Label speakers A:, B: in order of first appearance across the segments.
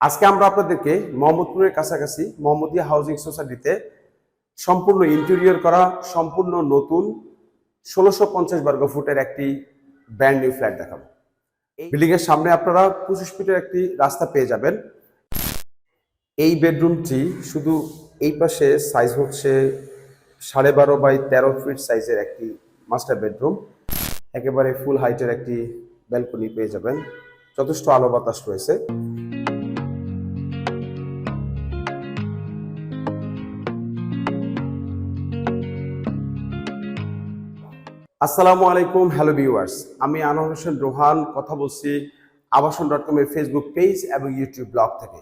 A: আজকে আমরা আপনাদেরকে মোহাম্মদপুরের কাছাকাছি মোহাম্মদিয়া হাউজিং সোসাইটিতে সম্পূর্ণ ইন্টেরিয়র করা সম্পূর্ণ নতুন ষোলোশো পঞ্চাশ বর্গ ফুটের একটি ব্র্যান্ড নিউ ফ্ল্যাট দেখাবো। বিল্ডিং এর সামনে আপনারা পঁচিশ ফিটের একটি রাস্তা পেয়ে যাবেন। এই বেডরুমটি শুধু এই পাশে সাইজ হচ্ছে সাড়ে বারো বাই তেরো ফিট সাইজের একটি মাস্টার বেডরুম একেবারে ফুল হাইটের একটি ব্যালকনি পেয়ে যাবেন। যথেষ্ট আলো বাতাস রয়েছে। আসসালামু আলাইকুম, হ্যালো ভিউয়ার্স। আমি আনোয়ার হোসেন রোহান, কথা বলছি আবাসন ডট কমের ফেসবুক পেজ এবং ইউটিউব ব্লগ থেকে।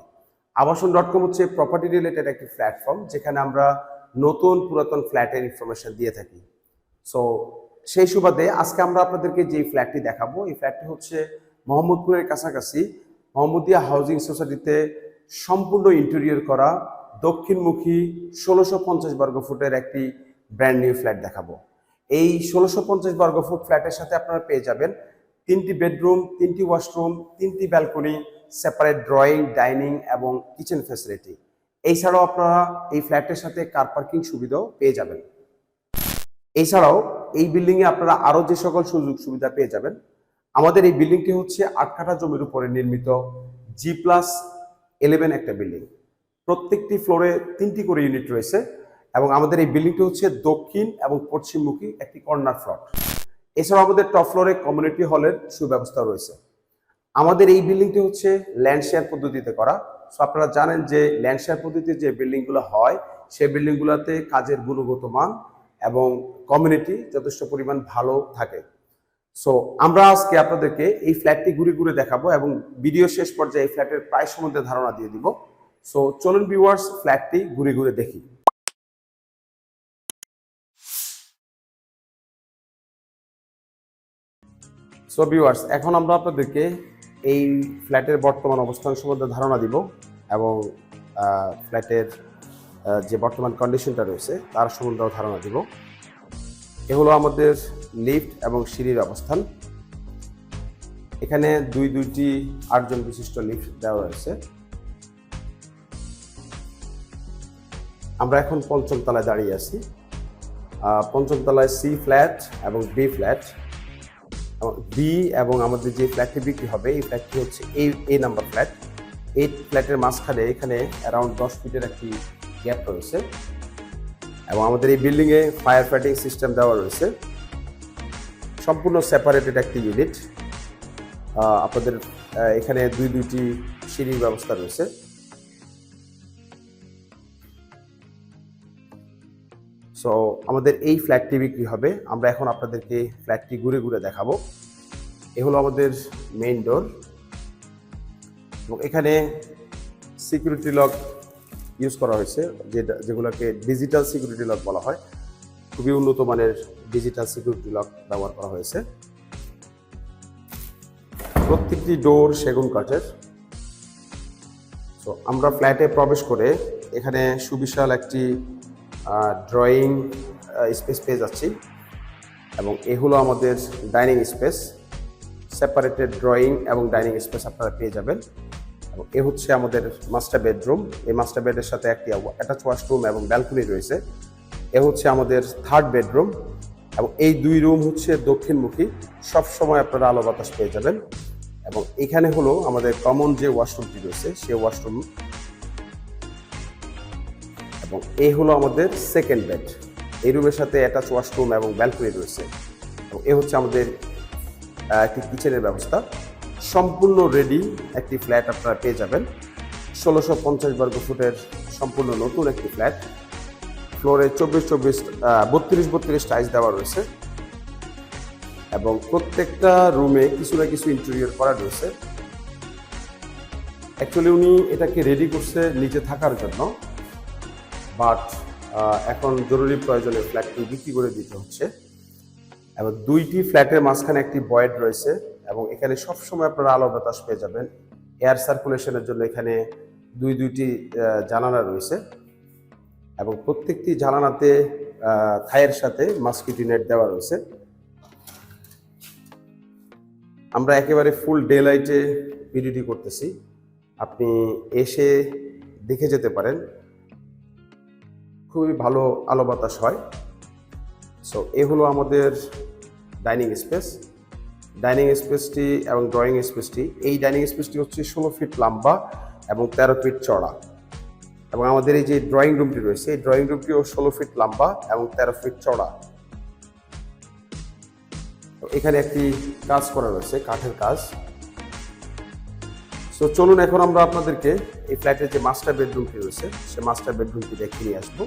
A: আবাসন ডট কম হচ্ছে প্রপার্টি রিলেটেড একটি প্ল্যাটফর্ম যেখানে আমরা নতুন পুরাতন ফ্ল্যাটের ইনফরমেশন দিয়ে থাকি। সো সেই সুবাদে আজকে আমরা আপনাদেরকে যে ফ্ল্যাটটি দেখাবো, এই ফ্ল্যাটটি হচ্ছে মোহাম্মদপুরের কাছাকাছি। মোহাম্মদিয়া হাউজিং সোসাইটিতে সম্পূর্ণ ইন্টেরিয়র করা, দক্ষিণমুখী ষোলোশো পঞ্চাশ বর্গ ফুটের একটি ব্র্যান্ড নিউ ফ্ল্যাট দেখাবো। এই ষোলোশো পঞ্চাশ বর্গ ফুট ফ্ল্যাটের সাথে আপনারা পেয়ে যাবেন তিনটি বেডরুম, তিনটি ওয়াশরুম, তিনটি ব্যালকনি সেপারেট ড্রয়িং ডাইনিং এবং কিচেন ফ্যাসিলিটি এছাড়াও আপনারা এই ফ্ল্যাটের সাথে কার পার্কিং সুবিধাও পেয়ে যাবেন। এছাড়াও এই বিল্ডিংয়ে আপনারা আরও যে সকল সুযোগ সুবিধা পেয়ে যাবেন, আমাদের এই বিল্ডিংটি হচ্ছে আট কাঠা জমির উপরে নির্মিত জি প্লাস ইলেভেন একটা বিল্ডিং প্রত্যেকটি ফ্লোরে তিনটি করে ইউনিট রয়েছে। এবং আমাদের এই বিল্ডিংটি হচ্ছে দক্ষিণ এবং পশ্চিমমুখী একটি কর্নার ফ্লট। এছাড়াও আমাদের টপ ফ্লোরে কমিউনিটি হলের সুব্যবস্থা রয়েছে। আমাদের এই বিল্ডিংটি হচ্ছে ল্যান্ড শেয়ার পদ্ধতিতে করা। সো আপনারা জানেন যে ল্যান্ড শেয়ার পদ্ধতিতে যে বিল্ডিংগুলো হয় সেই বিল্ডিংগুলোতে কাজের গুণগত মান এবং কমিউনিটি যথেষ্ট পরিমাণ ভালো থাকে। সো আমরা আজকে আপনাদেরকে এই ফ্ল্যাটটি ঘুরে ঘুরে দেখাবো এবং ভিডিও শেষ পর্যায়ে এই ফ্ল্যাটের প্রায় সম্বন্ধে ধারণা দিয়ে দিব। সো চলুন ভিউয়ার্স ফ্ল্যাটটি ঘুরে ঘুরে দেখি। সো ভিউয়ার্স এখন আমরা আপনাদেরকে এই ফ্ল্যাটের বর্তমান অবস্থান সম্বন্ধে ধারণা দিব এবং ফ্ল্যাটের যে বর্তমান কন্ডিশনটা রয়েছে তার সম্বন্ধেও ধারণা দিব। এ হলো আমাদের লিফট এবং সিঁড়ির অবস্থান। এখানে দুই, দুইটি, আটজন বিশিষ্ট লিফট দেওয়া রয়েছে। আমরা এখন পঞ্চম তলায় দাঁড়িয়ে আছি। পঞ্চম তলায় সি ফ্ল্যাট এবং বি ফ্ল্যাট বি এবং আমাদের যে ফ্ল্যাটটি বিক্রি হবে, এই ফ্ল্যাটটি হচ্ছে এই এ নাম্বার ফ্ল্যাট এই ফ্ল্যাটের মাঝখানে এখানে অ্যারাউন্ড দশ ফিটের একটি গ্যাপ রয়েছে এবং আমাদের এই বিল্ডিংয়ে ফায়ার ফাইটিং সিস্টেম দেওয়া রয়েছে। সম্পূর্ণ সেপারেটেড একটি ইউনিট আপনাদের এখানে দুই, দুইটি সিঁড়ির ব্যবস্থা রয়েছে। সো আমাদের এই ফ্ল্যাটটি বিক্রি হবে? আমরা এখন আপনাদেরকে ফ্ল্যাটটি ঘুরে ঘুরে দেখাবো। এ হলো আমাদের মেইন ডোর এবং এখানে সিকিউরিটি লক ইউজ করা হয়েছে, যেটা, যেগুলোকে ডিজিটাল সিকিউরিটি লক বলা হয়। খুবই উন্নত মানের ডিজিটাল সিকিউরিটি লক ব্যবহার করা হয়েছে। প্রত্যেকটি ডোর সেগুন কাঠের। তো আমরা ফ্ল্যাটে প্রবেশ করে এখানে সুবিশাল একটি ড্রয়িং স্পেস পেয়ে যাচ্ছি। এবং এ হলো আমাদের ডাইনিং স্পেস সেপারেটেড ড্রয়িং এবং ডাইনিং স্পেস আপনারা পেয়ে যাবেন। এবং এ হচ্ছে আমাদের মাস্টার বেডরুম এই মাস্টার বেডের সাথে একটি অ্যাটাচ ওয়াশরুম এবং ব্যালকনি রয়েছে। এ হচ্ছে আমাদের থার্ড বেডরুম এবং এই দুই রুম হচ্ছে দক্ষিণমুখী। সবসময় আপনারা আলো বাতাস পেয়ে যাবেন। এবং এখানে হলো আমাদের কমন যে ওয়াশরুমটি রয়েছে, সেই ওয়াশরুম এবং এই হলো আমাদের সেকেন্ড বেড এই রুমের সাথে অ্যাটাচ ওয়াশরুম এবং ব্যালকনি রয়েছে। এবং এ হচ্ছে আমাদের একটি কিচেনের ব্যবস্থা। সম্পূর্ণ রেডি একটি ফ্ল্যাট আপনারা পেয়ে যাবেন। ষোলোশো পঞ্চাশ বর্গ ফুটের সম্পূর্ণ নতুন একটি ফ্ল্যাট ফ্লোরে চব্বিশ চব্বিশ বত্রিশ বত্রিশ টাইলস দেওয়া রয়েছে। এবং প্রত্যেকটা রুমে কিছু না কিছু ইন্টেরিয়র করা রয়েছে। অ্যাকচুয়ালি উনি এটাকে রেডি করছে নিচে থাকার জন্য। বাট এখন জরুরি প্রয়োজনে ফ্ল্যাটটি বিক্রি করে দিতে হচ্ছে। এবং দুইটি ফ্ল্যাটের মাঝখানে একটি বয়েড রয়েছে এবং এখানে সবসময় আপনারা আলো বাতাস পেয়ে যাবেন। এয়ার সার্কুলেশনের জন্য এখানে দুই, দুইটি জানালা রয়েছে। এবং প্রত্যেকটি জানালাতে থায়ের সাথে মাস্কিটো নেট দেওয়া রয়েছে। আমরা একেবারে ফুল ডে লাইটে ভিডিওটি করতেছি। আপনি এসে দেখে যেতে পারেন। খুবই ভালো আলো বাতাস হয়। সো এ হলো আমাদের ডাইনিং স্পেস ডাইনিং স্পেসটি এবং ড্রয়িং স্পেসটি এই ডাইনিং স্পেসটি হচ্ছে ষোলো ফিট লম্বা এবং তেরো ফিট চড়া এবং আমাদের এই যে ড্রয়িং রুমটি রয়েছে, এই ড্রয়িং রুমটিও ষোলো ফিট লম্বা এবং তেরো ফিট চড়া এখানে একটি কাজ করা রয়েছে, কাঠের কাজ। সো চলুন এখন আমরা আপনাদেরকে এই ফ্ল্যাটের যে মাস্টার বেডরুমটি রয়েছে, সে মাস্টার বেডরুমটি দেখে নিয়ে আসব।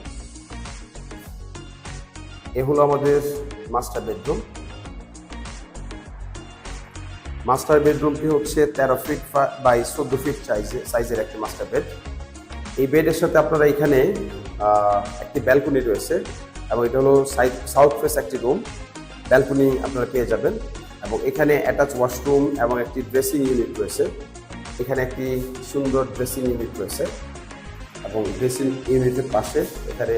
A: এ হলো আমাদের মাস্টার বেডরুম মাস্টার বেডরুমটি হচ্ছে তেরো ফিট বাই চোদ্দ ফিট সাইজে সাইজের একটি মাস্টার বেড এই বেডের সাথে আপনারা এখানে একটি ব্যালকনি রয়েছে এবং এটা হলো সাউথ ফেস একটি রুম ব্যালকনি আপনারা পেয়ে যাবেন এবং এখানে অ্যাটাচ ওয়াশরুম এবং একটি ড্রেসিং ইউনিট রয়েছে। এখানে একটি সুন্দর ড্রেসিং ইউনিট রয়েছে এবং ড্রেসিং ইউনিটের পাশে এখানে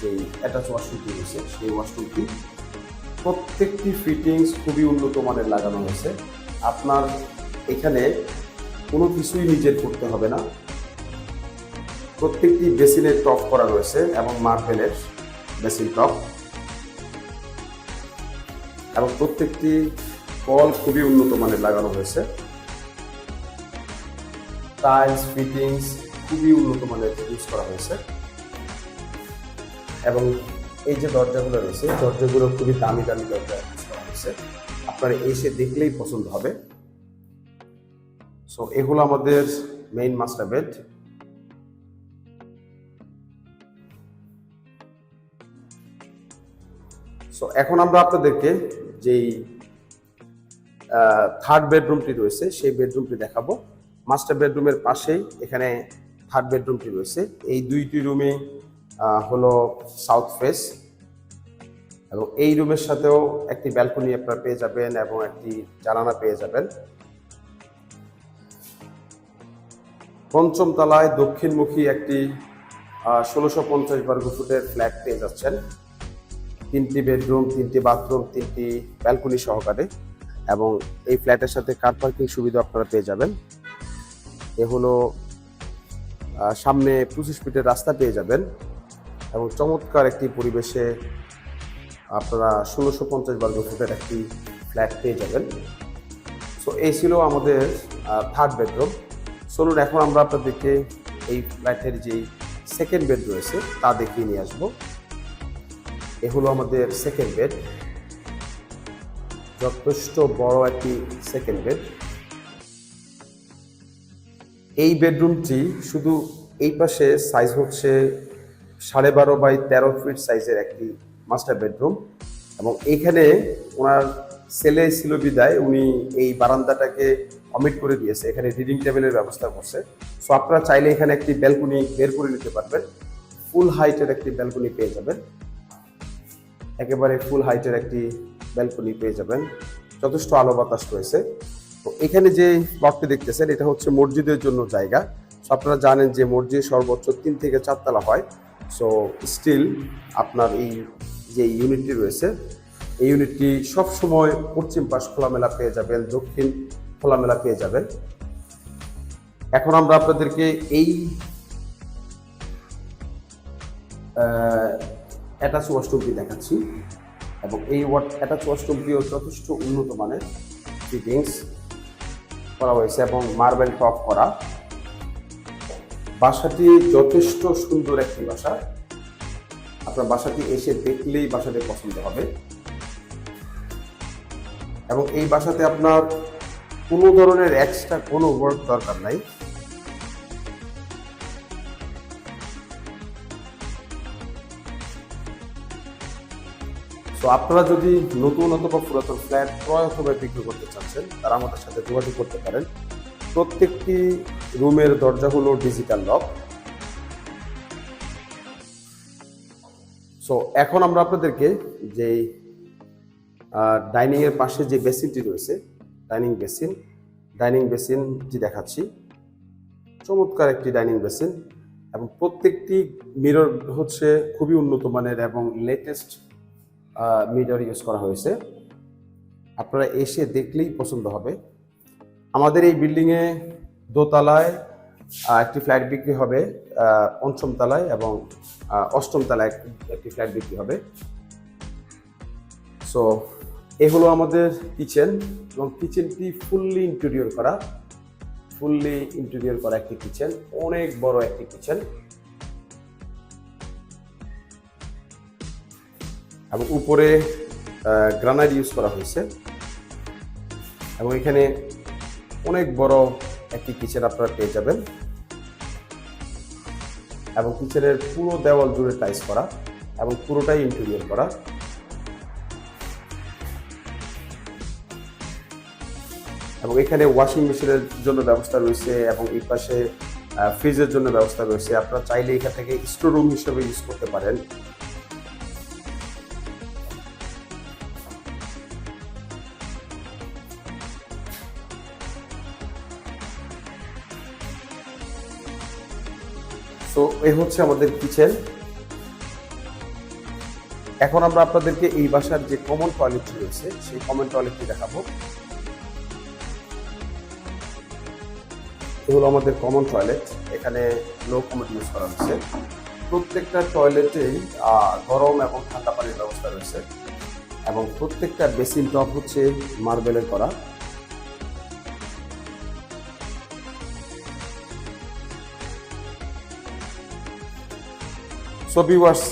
A: যেই অ্যাটাচ ওয়াশরুমটি রয়েছে, সেই ওয়াশরুমটি প্রত্যেকটি ফিটিংস খুবই উন্নত মানের লাগানো হয়েছে। আপনার এখানে কোনো কিছুই নিজের করতে হবে না। প্রত্যেকটি বেসিনের টপ করা রয়েছে এবং মার্বেলের বেসিন টপ এবং প্রত্যেকটি কল খুবই উন্নত মানের লাগানো হয়েছে। টাইলস ফিটিংস খুবই উন্নত মানের ইউজ করা হয়েছে। এবং এই যে দরজাগুলো রয়েছে দরজাগুলো খুবই দামি দামি দরজা ইউজ করা হয়েছে। আপনারা এসে দেখলেই পছন্দ হবে। সো এগুলো আমাদের মেইন মাস্টার বেড সো এখন আমরা আপনাদেরকে যেই থার্ড বেডরুমটি রয়েছে, সেই বেডরুমটি দেখাবো। মাস্টার বেডরুমের পাশেই এখানে থার্ড বেডরুমটি রয়েছে। এই দুইটি রুমে হলো সাউথ ফেস এবং এই রুমের সাথেও একটি ব্যালকনি আপনারা পেয়ে যাবেন এবং একটি জানালা পেয়ে যাবেন। পঞ্চম তলায় দক্ষিণমুখী একটি ষোলোশো পঞ্চাশ বর্গ ফুটের ফ্ল্যাট পেয়ে যাচ্ছেন। তিনটি বেডরুম তিনটি বাথরুম তিনটি ব্যালকনি সহকারে এবং এই ফ্ল্যাটের সাথে কার পার্কিং সুবিধা আপনারা পেয়ে যাবেন। এ হলো সামনে পঁচিশ ফিটের রাস্তা পেয়ে যাবেন এবং চমৎকার একটি পরিবেশে আপনারা ষোলোশো পঞ্চাশ বর্গ ফুটের একটি ফ্ল্যাট পেয়ে যাবেন। সো এই ছিল আমাদের থার্ড বেডরুম চলুন এখন আমরা আপনাদেরকে এই ফ্ল্যাটের যেই সেকেন্ড বেড রয়েছে, তা দেখিয়ে নিয়ে আসব। এ হলো আমাদের সেকেন্ড বেড যথেষ্ট বড় একটি সেকেন্ড বেড এই বেডরুমটি শুধু এই পাশে সাইজ হচ্ছে সাড়ে বারো বাই তেরো ফিট সাইজের একটি মাস্টার বেডরুম এবং এইখানে ওনার ছেলে ছিল বিদায়, উনি এই বারান্দাটাকে অমিট করে দিয়েছে। এখানে রিডিং টেবিলের ব্যবস্থা করছে। সো আপনারা চাইলে এখানে একটি ব্যালকনি বের করে নিতে পারবেন। ফুল হাইটের একটি ব্যালকনি পেয়ে যাবেন। একেবারে ফুল হাইটের একটি ব্যালকনি পেয়ে যাবেন। যথেষ্ট আলো বাতাস রয়েছে। তো এখানে যে প্লটটি দেখতেছেন, এটা হচ্ছে মসজিদের জন্য জায়গা। আপনারা জানেন যে মসজিদ সর্বোচ্চ তিন থেকে চারতলা হয়। সো স্টিল আপনার এই যে ইউনিটটি রয়েছে, এই ইউনিটটি সবসময় পশ্চিম পাশ খোলামেলা পেয়ে যাবেন, দক্ষিণ খোলামেলা পেয়ে যাবেন। এখন আমরা আপনাদেরকে এই অ্যাটাচ ওয়াশরুমটি দেখাচ্ছি। এবং এই অ্যাটাচ ওয়াশরুমটিও যথেষ্ট উন্নত মানের। ফিটিংস করা হয়েছে এবং মার্বেল টপ করা। বাসাটি যথেষ্ট সুন্দর একটি বাসা। আপনার বাসাটি এসে দেখলেই বাসাটি পছন্দ হবে। এবং এই বাসাতে আপনার কোনো ধরনের এক্সট্রা কোনো ওয়ার্ক দরকার নাই। তো আপনারা যদি নতুন অথবা পুরাতন ফ্ল্যাট ক্রয় অথবা বিক্রি করতে চাচ্ছেন, তারা আমাদের সাথে যোগাযোগ করতে পারেন। প্রত্যেকটি রুমের দরজা হলো ডিজিটাল লক সো এখন আমরা আপনাদেরকে যে ডাইনিং এর পাশে যে বেসিনটি রয়েছে ডাইনিং বেসিন ডাইনিং বেসিনটি দেখাচ্ছি। চমৎকার একটি ডাইনিং বেসিন এবং প্রত্যেকটি মিরর হচ্ছে খুবই উন্নত মানের এবং লেটেস্ট মিরর ইউজ করা হয়েছে। আপনারা এসে দেখলেই পছন্দ হবে। আমাদের এই বিল্ডিংয়ে দোতলায় একটি ফ্ল্যাট বিক্রি হবে পঞ্চম তলায় এবং অষ্টম তলায় একটি ফ্ল্যাট বিক্রি হবে। সো এ হলো আমাদের কিচেন এবং কিচেনটি ফুললি ইন্টেরিয়র করা। ফুললি ইন্টেরিয়র করা একটি কিচেন অনেক বড় একটি কিচেন এবং উপরে গ্রানাইট ইউজ করা হয়েছে। এবং এখানে অনেক বড় একটি কিচেন আপনারা পেয়ে যাবেন। এবং কিচেনের পুরো দেওয়াল জুড়ে টাইস করা এবং পুরোটাই ইন্টেরিয়র করা। এবং এখানে ওয়াশিং মেশিনের জন্য ব্যবস্থা রয়েছে এবং এই পাশে ফ্রিজের জন্য ব্যবস্থা রয়েছে। আপনারা চাইলে এখান থেকে স্টোর রুম হিসেবে ইউজ করতে পারেন। সো এই হচ্ছে আমাদের কিচেন। এখন আমরা আপনাদেরকে এই বাসার যে কমন টয়লেটটি রয়েছে, সেই কমন টয়লেটটি দেখাবো। এগুলো আমাদের কমন টয়লেট এখানে লো কমোড ইউজ করা হচ্ছে। প্রত্যেকটা টয়লেটেই গরম এবং ঠান্ডা পানির ব্যবস্থা রয়েছে। এবং প্রত্যেকটা বেসিন টপ হচ্ছে মার্বেলের করা। সো ভিউয়ার্স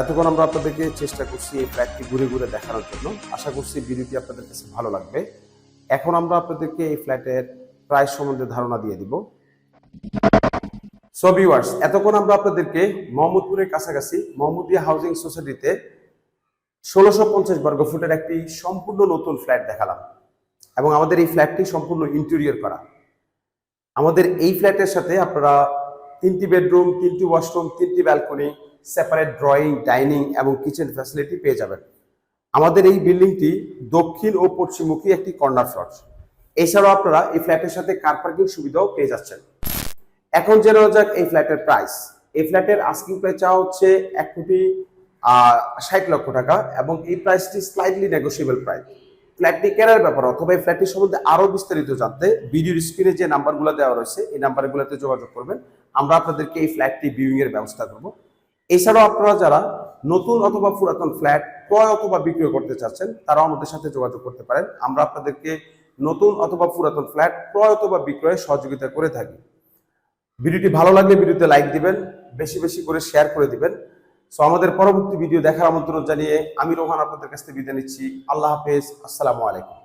A: এতক্ষণ আমরা আপনাদেরকে চেষ্টা করছি এই ফ্ল্যাটটি ঘুরে ঘুরে দেখানোর জন্য। আশা করছি ভিডিওটি আপনাদের কাছে ভালো লাগবে। এখন আমরা আপনাদেরকে এই ফ্ল্যাটের প্রাইস সম্বন্ধে ধারণা দিয়ে দিব। সো ভিউয়ার্স এতক্ষণ আমরা আপনাদেরকে মোহাম্মদপুরের কাছাকাছি মোহাম্মদিয়া হাউজিং সোসাইটিতে ষোলোশো পঞ্চাশ বর্গ ফুটের একটি সম্পূর্ণ নতুন ফ্ল্যাট দেখালাম এবং আমাদের এই ফ্ল্যাটটি সম্পূর্ণ ইন্টেরিয়র করা। আমাদের এই ফ্ল্যাটের সাথে আপনারা তিনটি বেডরুম তিনটি ওয়াশরুম তিনটি ব্যালকনি সেপারেট ড্রয়িং ডাইনিং এবং কিচেন ফ্যাসিলিটি পেয়ে যাবেন। আমাদের এই বিল্ডিংটি দক্ষিণ ও পশ্চিমমুখী একটি কর্নার ফ্লট এছাড়াও আপনারা এই ফ্ল্যাটের সাথে কার পার্কিং সুবিধাও পেয়ে যাচ্ছেন। এখন জেনে যাক এই ফ্ল্যাটের প্রাইস এই ফ্ল্যাটের আস্কিং প্রাইস চাওয়া হচ্ছে এক কোটি ষাট লক্ষ টাকা এবং এই প্রাইসটি স্লাইডলি নেগোসিয়েবল প্রাইস ফ্ল্যাটটি কেনার ব্যাপার অথবা এই ফ্ল্যাটটি সম্বন্ধে আরও বিস্তারিত জানতে ভিডিওর স্ক্রিনে যে নাম্বারগুলো দেওয়া রয়েছে, এই নাম্বারগুলোতে যোগাযোগ করবেন। আমরা আপনাদেরকে এই ফ্ল্যাটটি ভিউইং এর ব্যবস্থা করব। এছাড়াও আপনারা যারা নতুন অথবা পুরাতন ফ্ল্যাট, ক্রয় অথবা বিক্রয় করতে চাচ্ছেন, তারাও আমাদের সাথে যোগাযোগ করতে পারেন। আমরা আপনাদেরকে নতুন অথবা পুরাতন ফ্ল্যাট, ক্রয় অথবা বিক্রয়ে সহযোগিতা করে থাকি। ভিডিওটি ভালো লাগলে ভিডিওতে লাইক দিবেন, বেশি বেশি করে শেয়ার করে দিবেন। সো আমাদের পরবর্তী ভিডিও দেখার আমন্ত্রণ জানিয়ে আমি রোহান আপনাদের কাছ থেকে বিদায় নিচ্ছি। আল্লাহ হাফেজ, আসসালামু আলাইকুম।